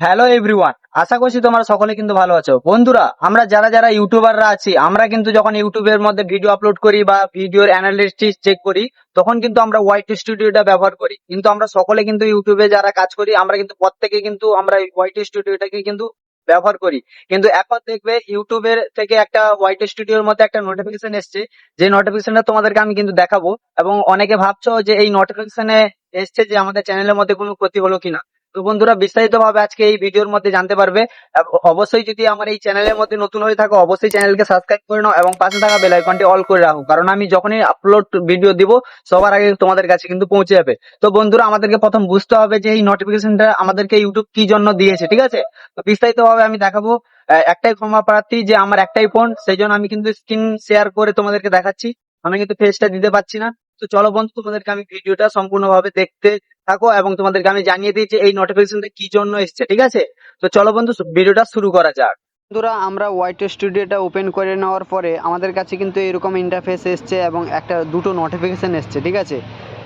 Hello everyone আশা করছি তোমরা সকলে কিন্তু ভালো আছো। বন্ধুরা, আমরা যারা যারা ইউটিউবাররা আছি, আমরা কিন্তু যখন ইউটিউবের মধ্যে ভিডিও আপলোড করি বা ভিডিওর অ্যানালিস্টিস চেক করি, তখন কিন্তু আমরা হোয়াইট স্টুডিওটা ব্যবহার করি। কিন্তু আমরা সকলে কিন্তু ইউটিউবে যারা কাজ করি, আমরা কিন্তু প্রত্যেকে কিন্তু আমরা হোয়াইট স্টুডিওটাকে কিন্তু ব্যবহার করি। কিন্তু এখন দেখবে ইউটিউবের থেকে একটা হোয়াইট স্টুডিওর মধ্যে একটা নোটিফিকেশন এসছে। যে নোটিফিকেশনটা তোমাদেরকে আমি কিন্তু দেখাবো। এবং অনেকে ভাবছ যে এই নোটিফিকেশনে এসছে যে আমাদের চ্যানেলের মধ্যে কোনো ক্ষতি হলো কিনা। তো বন্ধুরা বিস্তারিত ভাবে আজকে এই ভিডিওর মধ্যে জানতে পারবে। অবশ্যই যদি আমার এই চ্যানেলের মধ্যে নতুন হয়ে থাকো, অবশ্যই চ্যানেলকে সাবস্ক্রাইব করে নাও এবং পাশে থাকা বেল আইকনটি অল করে রাখো। কারণ আমি যখনই আপলোড ভিডিও দিব, সবার আগে তোমাদের কাছে কিন্তু পৌঁছে যাবে। তো বন্ধুরা, আমাদেরকে প্রথম বুঝতে হবে যে এই নোটিফিকেশনটা আমাদেরকে ইউটিউব কি জন্য দিয়েছে, ঠিক আছে? তো বিস্তারিত ভাবে আমি দেখাবো। একটাই ক্ষমা প্রার্থী যে আমার একটাই ফোন সেই জন্য আমি কিন্তু স্ক্রিন শেয়ার করে তোমাদেরকে দেখাচ্ছি। আমি কিন্তু ফেসটা দিতে পারছি না। তো চলো বন্ধু, তোমাদেরকে আমি ভিডিওটা সম্পূর্ণভাবে দেখতে থাকো এবং তোমাদেরকে আমি জানিয়ে দিই যে এই নোটিফিকেশনটা কি জন্য এসছে, ঠিক আছে? তো চলো বন্ধু, ভিডিওটা শুরু করা যাক। বন্ধুরা, আমরা হোয়াইট স্টুডিওটা ওপেন করে নেওয়ার পরে আমাদের কাছে কিন্তু এরকম ইন্টারফেস এসছে এবং একটা দুটো নোটিফিকেশান এসছে, ঠিক আছে?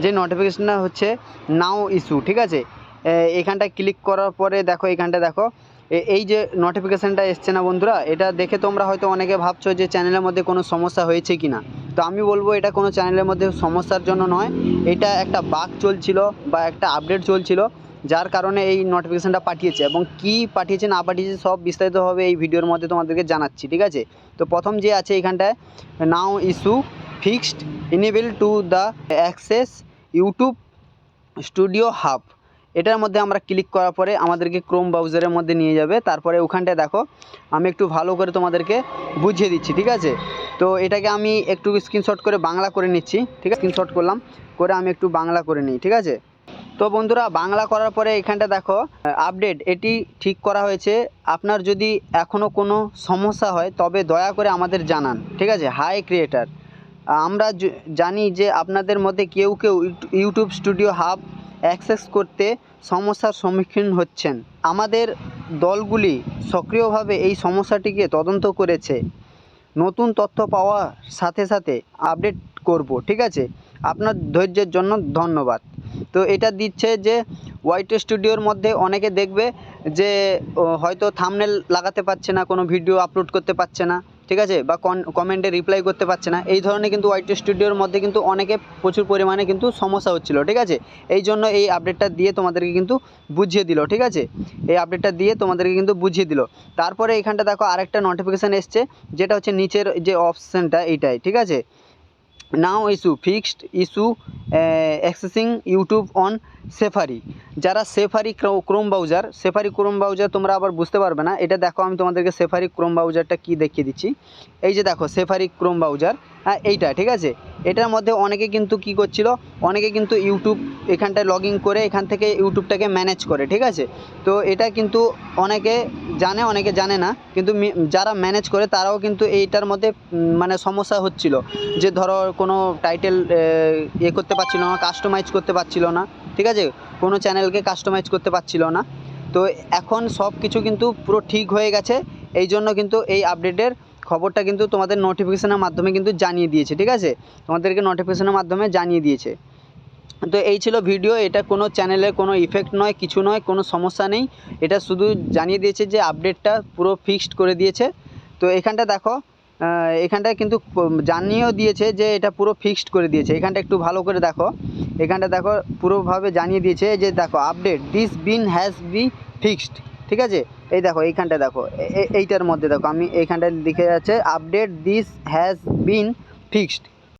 যে নোটিফিকেশানটা হচ্ছে নাও ইস্যু ঠিক আছে? এখানটা ক্লিক করার পরে দেখো এখানটা দেখো এই যে নোটিফিকেশানটা এসছে না বন্ধুরা, এটা দেখে তোমরা হয়তো অনেকে ভাবছ যে চ্যানেলের মধ্যে কোনো সমস্যা হয়েছে কি না তো আমি বলব, এটা কোনো চ্যানেলের মধ্যে সমস্যার জন্য নয়। এটা একটা বাগ চলছিল বা একটা আপডেট চলছিল, যার কারণে এই নোটিফিকেশানটা পাঠিয়েছে এবং কি পাঠিয়েছে, না পাঠিয়েছে, সব বিস্তারিতভাবে এই ভিডিওর মধ্যে তোমাদেরকে জানাচ্ছি, ঠিক আছে? তো প্রথম যে আছে এখানটায় now issue fixed enable to the access YouTube studio hub এটার মধ্যে আমরা ক্লিক করার পরে আমাদেরকে ক্রোম ব্রাউজারের মধ্যে নিয়ে যাবে। তারপরে ওখানটায় দেখো, আমি একটু ভালো করে তোমাদেরকে বুঝিয়ে দিচ্ছি, ঠিক আছে? তো এটাকে আমি একটু স্ক্রিনশট করে বাংলা করে নিচ্ছি, ঠিক আছে? স্ক্রিনশট করলাম, করে আমি একটু বাংলা করে নিই, ঠিক আছে? তো বন্ধুরা, বাংলা করার পরে এখানটা দেখো আপডেট এটি ঠিক করা হয়েছে। আপনার যদি এখনও কোনো সমস্যা হয়, তবে দয়া করে আমাদের জানান, ঠিক আছে? হাই ক্রিয়েটার আমরা জানি যে আপনাদের মধ্যে কেউ কেউ YouTube- YouTube studio hub access করতে সমস্যার সম্মুখীন হচ্ছেন। আমাদের দলগুলি সক্রিয়ভাবে এই সমস্যাটিকে তদন্ত করেছে। নতুন তথ্য পাওয়ার সাথে সাথে আপডেট করব, ঠিক আছে? আপনার ধৈর্যের জন্য ধন্যবাদ। তো এটা দিচ্ছে যে হোয়াইট স্টুডিওর মধ্যে অনেকে দেখবে যে হয়তো থামনেল লাগাতে পারছে না, কোনো ভিডিও আপলোড করতে পারছে না। ঠিক আছে? বা কমেন্টে রিপ্লাই করতে পারছে না। এই ধরনের কিন্তু হোয়াইট স্টুডিওর মধ্যে কিন্তু অনেকে প্রচুর পরিমাণে কিন্তু সমস্যা হচ্ছিল, ঠিক আছে? এই জন্য এই আপডেটটা দিয়ে তোমাদেরকে কিন্তু বুঝিয়ে দিল, ঠিক আছে? এই আপডেটটা দিয়ে তোমাদেরকে কিন্তু বুঝিয়ে দিল। তারপরে এখানটা দেখো আরেকটা নোটিফিকেশান এসছে, যেটা হচ্ছে নিচের যে অপশানটা এইটাই, ঠিক আছে? Now issue, fixed issue accessing YouTube on Safari. যারা Safari Chrome browser, Safari Chrome browser তোমরা আবার বুঝতে পারবে না। এটা দেখো, আমি তোমাদেরকে সেফারি ক্রোম ব্রাউজারটা কি দেখিয়ে দিচ্ছি। এই যে দেখো, সেফারি ক্রোম ব্রাউজার হ্যাঁ এইটা, ঠিক আছে? এটার মধ্যে অনেকে কিন্তু কি করছিল, অনেকে কিন্তু ইউটিউব এখানটায় লগ ইন করে এখান থেকে ইউটিউবটাকে ম্যানেজ করে, ঠিক আছে? তো এটা কিন্তু অনেকে জানে অনেকে জানে না, কিন্তু যারা ম্যানেজ করে তারাও কিন্তু এইটার মধ্যে মানে সমস্যা হচ্ছিল। যে ধরো কোনো টাইটেল ইয়ে করতে পারছিল না কাস্টমাইজ করতে পারছিল না, ঠিক আছে? কোনো চ্যানেলকে কাস্টমাইজ করতে পারছিল না। তো এখন সব কিছু কিন্তু পুরো ঠিক হয়ে গেছে এই জন্য কিন্তু এই আপডেটের খবরটা কিন্তু তোমাদের নোটিফিকেশনের মাধ্যমে কিন্তু জানিয়ে দিয়েছে ঠিক আছে? তোমাদেরকে নোটিফিকেশনের মাধ্যমে জানিয়ে দিয়েছে। তো এই ছিল ভিডিও এটা কোনো চ্যানেলের কোনো ইফেক্ট নয় কিছু নয় কোনো সমস্যা নেই। এটা শুধু জানিয়ে দিয়েছে যে আপডেটটা পুরো ফিক্সড করে দিয়েছে। তো এখানটা দেখো আহ, এখানটায় কিন্তু জানিয়েও দিয়েছে যে এটা পুরো ফিক্সড করে দিয়েছে। এখানটা একটু ভালো করে দেখো। এখানটা দেখো পুরোভাবে জানিয়ে দিয়েছে যে দেখো update this been has be fixed ঠিক আছে? এই দেখো এইখানটা দেখো এইটার মধ্যে দেখো, আমি এইখানটায় লিখে যাচ্ছে update this has been fixed